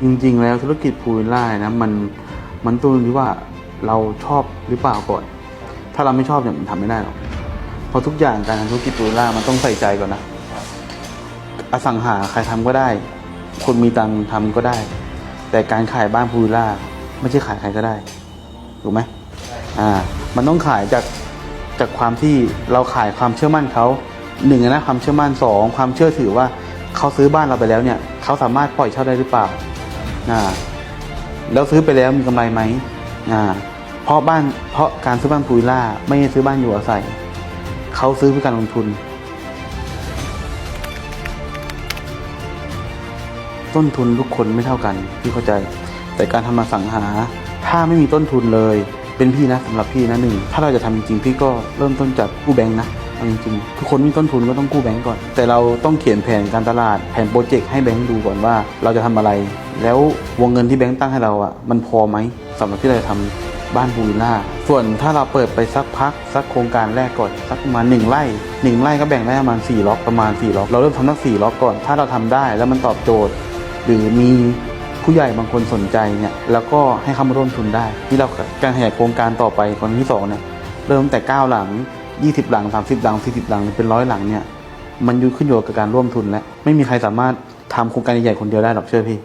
จริง ๆ แล้วธุรกิจพูลวิลล่านะมันมันต้องอยู่ที่ว่าเราชอบหรือเปล่าก่อน ถ้าเราไม่ชอบเนี่ยมันทำไม่ได้หรอกเพราะทุกอย่างการทำธุรกิจพูลวิลล่ามันต้องใส่ใจก่อนนะ อสังหาใครทำก็ได้ คนมีตังค์ทำก็ได้ แต่การขายบ้านพูลวิลล่าไม่ใช่ขายใครก็ได้ถูกไหมอ่า มันต้องขายจากจากความที่เราขายความเชื่อมั่นเขาหนึ่งนะความเชื่อมั่นสองความเชื่อถือว่าเขาซื้อบ้านเราไปแล้วเนี่ยเขาสามารถปล่อยเช่าได้หรือเปล่า อ่าแล้วซื้อไปแล้วมีกำไรไหมอ่าเพราะบ้านเพราะการซื้อบ้านพูวิลล่าไม่ใช่ซื้อบ้านอยู่อาศัยเขาซื้อเพื่อการลงทุน ต้นทุนทุกคนไม่เท่ากันพี่เข้าใจ แต่การทำมาสังหา ถ้าไม่มีต้นทุนเลย เป็นพี่นะสำหรับพี่นะหนึ่งถ้าเราจะทำจริงๆพี่ก็เริ่มต้นจากกู้แบงค์นะ เอาจริงๆทุกคนมีต้นทุนก็ต้องกู้แบงค์ก่อน แต่เราต้องเขียนแผนการตลาดแผนโปรเจกต์ให้แบงค์ดูก่อนว่า เราจะทำอะไร แล้ววงเงินที่แบงค์ตั้งให้เราอะมันพอไหมสำหรับที่เราจะทำบ้านพูวิลล่าส่วนถ้าเราเปิดไปสักพักสักโครงการแรกก่อนสักประมาณหนึ่งไร่หนึ่งไร่ก็แบ่งได้ประมาณสี่ล็อกประมาณสี่ล็อกเราเริ่มทำตั้งสี่ล็อกก่อน ถ้าเราทำได้แล้วมันตอบโจทย์ หรือมีผู้ใหญ่บางคนสนใจเนี่ยแล้วก็ให้เข้ามาร่วมทุนได้ ที่เราการขยายโครงการต่อไปคนที่สองเนี่ยเริ่มตั้งแต่9หลัง 20 หลัง 30 หลัง 40 หลัง เป็นร้อยหลังเนี่ย มันอยู่ขึ้นอยู่กับการร่วมทุนและ ไม่มีใครสามารถทำโครงการใหญ่ๆคนเดียวได้หรอกเชื่อพี่